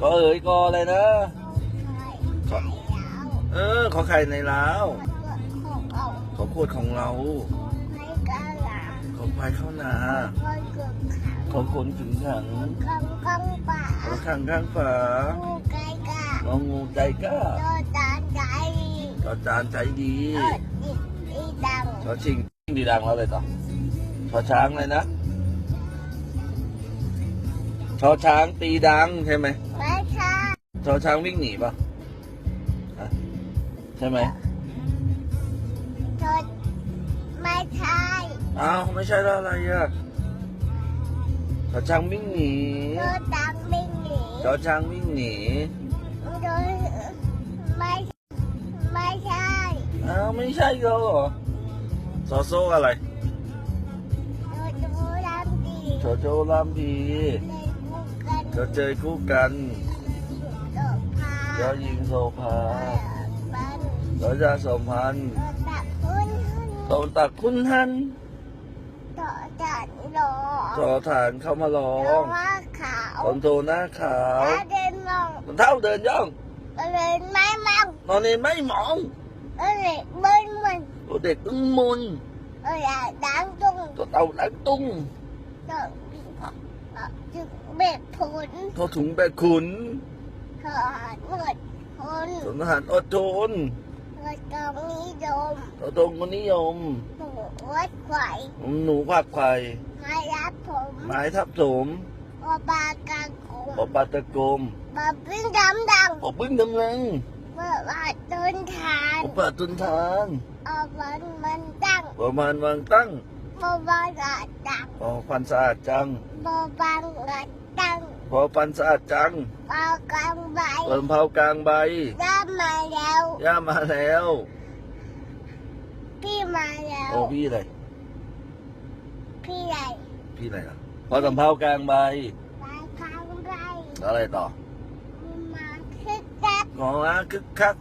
ก็เอ๋ยก็อะไรนะไข่ยาวเออ ขอไข่ในล้าวของเอาขอขวดของเราให้กะลาขอควายเข้านาคอยเกือบขังขอคนขึงขังกังกังป่าขอขังข้างฝางูไก่กะงองูใจกล้าโดนตาใจจอจานใจดีเออดิดีดังชอชิงดีดังแล้วเลยต่อชอช้างเลยนะชอช้างตีดังใช่ไหมไม่ใช่ชอช้างวิ่งหนีปะฮะใช่ไหมโดนไม่ใช่อ้าวไม่ใช่แล้วอะไรอะชอช้างวิ่งหนีโดนดังวิ่งหนีชอช้างวิ่งหนีโดนไม่ไม่ใช่อ้าวไม่ใช่แล้วเหรอซอโซ่อะไรโดนดูดำดีชอโจลามพีเลยกูกันชอเจยคู่กันโดนพา ยอยิงโซภาบันยอยาสมพันธ์โดนตักขึ้นโตตักคุณหันต่อจันโดจอฐานเข้ามาร้อเพราะงว่าขาวตอนโทหน้าขาวถ้าเดินมองมันเท่าเดินย่องเลยไม่มองนอนเองไม่มองเออเลยเบิ้ลมันตัวเด็กอึ้งมุนเออดังตรงตัวเต่าหลังตุ้งต่อจึงเบ็ดผลตัวถุงแบกขุน ถอดหมดคนสนทหารอดทนวัดตรงนี้โดมตัวตรงคนนิยมหนูวัดไข่หนูภาคไข่มารับผมไม้ทับถมอปากางกงปอปาตะกรมบาปิ้งดำดังปอบึ้งดำลังเมื่อว่าต้นทานปอปาตุนทานเอาวันมันดังประมาณวางตั้ง บอบางกัดดังพอฟันสะอาดจังบอบางกัดดังพอฟันสะอาดจังปากางใบเปิมเผากลางใบย่ามาแล้วย่ามาแล้ว พี่มาแล้วโอ้พี่อะไรพี่ใหญ่พี่อะไรอะพอสำเภากลางใบปากางใบแล้วอะไรต่อมาคึกคักงออาคึกคัก